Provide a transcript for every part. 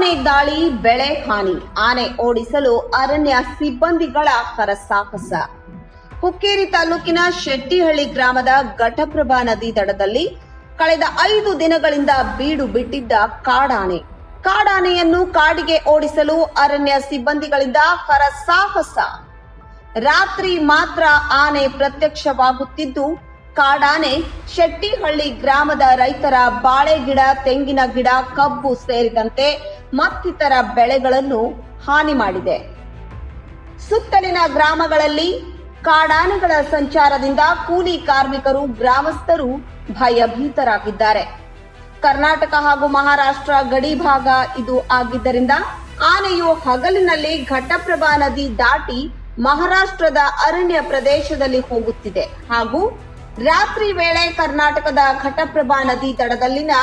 ದಾಳಿ, ಬೆಳೆ ಹಾನಿ, ಆನೆ ಓಡಿಸಲು ಅರಣ್ಯ ಸಿಬ್ಬಂದಿಗಳ ಹರಸಾಹಸ ಹುಕ್ಕೇರಿ ತಾಲೂಕಿನ ಶೆಟ್ಟಿಹಳ್ಳಿ ಗ್ರಾಮದ ಘಟಪ್ರಭಾ ನದಿ ದಡದಲ್ಲಿ ಕಳೆದ ಐದು ದಿನಗಳಿಂದ ಬೀಡು ಬಿಟ್ಟಿದ್ದ ಕಾಡಾನೆ. ಕಾಡಾನೆಯನ್ನು ಕಾಡಿಗೆ ಓಡಿಸಲು ಅರಣ್ಯ ಸಿಬ್ಬಂದಿಗಳಿಂದ ಹರಸಾಹಸ ರಾತ್ರಿ ಮಾತ್ರ ಆನೆ ಪ್ರತ್ಯಕ್ಷವಾಗುತ್ತಿದ್ದು, ಕಾಡಾನೆ ಶೆಟ್ಟಿಹಳ್ಳಿ ಗ್ರಾಮದ ರೈತರ ಬಾಳೆ ಗಿಡ ತೆಂಗಿನ ಗಿಡ, ಕಬ್ಬು ಸೇರಿದಂತೆ ಮತ್ತಿತರ ಬೆಳೆಗಳನ್ನು ಹಾನಿ ಮಾಡಿದೆ. ಸುತ್ತಲಿನ ಗ್ರಾಮಗಳಲ್ಲಿ ಕಾಡಾನೆಗಳ ಸಂಚಾರದಿಂದ ಕೂಲಿ ಕಾರ್ಮಿಕರು, ಗ್ರಾಮಸ್ಥರು ಭಯಭೀತರಾಗಿದ್ದಾರೆ. ಕರ್ನಾಟಕ ಹಾಗೂ ಮಹಾರಾಷ್ಟ್ರ ಗಡಿ ಭಾಗ ಇದು ಆಗಿದ್ದರಿಂದ ಆನೆಯು ಹಗಲಿನಲ್ಲಿ ಘಟಪ್ರಭಾ ನದಿ ದಾಟಿ ಮಹಾರಾಷ್ಟ್ರದ ಅರಣ್ಯ ಪ್ರದೇಶದಲ್ಲಿ ಹೋಗುತ್ತಿದೆ ಹಾಗೂ ರಾತ್ರಿ ವೇಳೆ ಕರ್ನಾಟಕದ ಘಟಪ್ರಭಾ ನದಿ ದಡದಲ್ಲಿನ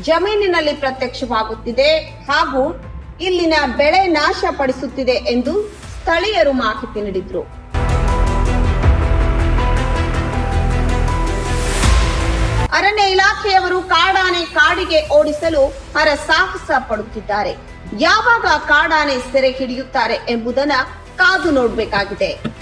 ಜಮೀನಿನಲ್ಲಿ ಪ್ರತ್ಯಕ್ಷವಾಗುತ್ತಿದೆ ಹಾಗೂ ಇಲ್ಲಿನ ಬೆಳೆ ನಾಶ ಪಡಿಸುತ್ತಿದೆ ಎಂದು ಸ್ಥಳೀಯರು ಮಾಹಿತಿ ನೀಡಿದ್ರು. ಅರಣ್ಯ ಇಲಾಖೆಯವರು ಕಾಡಾನೆ ಕಾಡಿಗೆ ಓಡಿಸಲು ಹರಸಾಹಸ ಪಡುತ್ತಿದ್ದಾರೆ. ಯಾವಾಗ ಕಾಡಾನೆ ಸೆರೆ ಹಿಡಿಯುತ್ತಾರೆ ಎಂಬುದನ್ನ ಕಾದು ನೋಡಬೇಕಾಗಿದೆ.